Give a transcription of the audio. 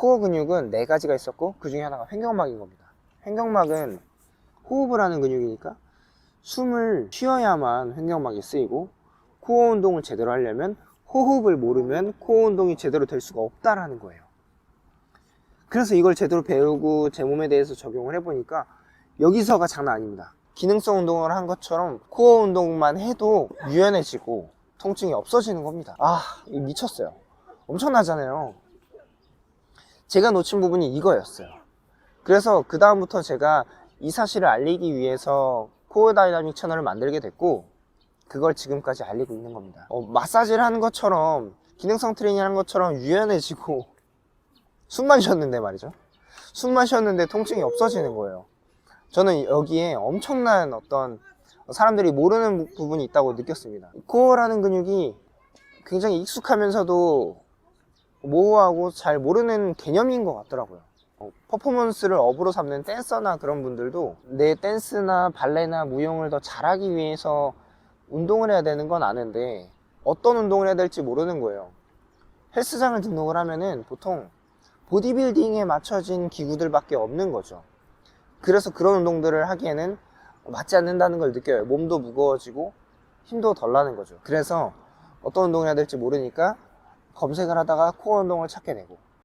코어 근육은 네 가지가 있었고 그 중에 하나가 횡격막인 겁니다. 횡격막은 호흡을 하는 근육이니까 숨을 쉬어야만 횡격막이 쓰이고 코어 운동을 제대로 하려면 호흡을 모르면 코어 운동이 제대로 될 수가 없다라는 거예요. 그래서 이걸 제대로 배우고 제 몸에 대해서 적용을 해보니까 여기서가 장난 아닙니다. 기능성 운동을 한 것처럼 코어 운동만 해도 유연해지고 통증이 없어지는 겁니다. 아, 미쳤어요. 엄청나잖아요. 제가 놓친 부분이 이거였어요. 그래서 그 다음부터 제가 이 사실을 알리기 위해서 코어 다이나믹 채널을 만들게 됐고 그걸 지금까지 알리고 있는 겁니다. 어, 마사지를 하는 것처럼 기능성 트레이닝 하는 것처럼 유연해지고 숨만 쉬었는데 말이죠. 숨만 쉬었는데 통증이 없어지는 거예요. 저는 여기에 엄청난 어떤 사람들이 모르는 부- 부분이 있다고 느꼈습니다. 코어라는 근육이 굉장히 익숙하면서도 모호하고 잘 모르는 개념인 것 같더라고요. 어, 퍼포먼스를 업으로 삼는 댄서나 그런 분들도 내 댄스나 발레나 무용을 더 잘하기 위해서 운동을 해야 되는 건 아는데 어떤 운동을 해야 될지 모르는 거예요. 헬스장을 등록을 하면은 보통 보디빌딩에 맞춰진 기구들밖에 없는 거죠. 그래서 그런 운동들을 하기에는 맞지 않는다는 걸 느껴요. 몸도 무거워지고 힘도 덜 나는 거죠. 그래서 어떤 운동을 해야 될지 모르니까 검색을 하다가 코어 운동을 찾게 되고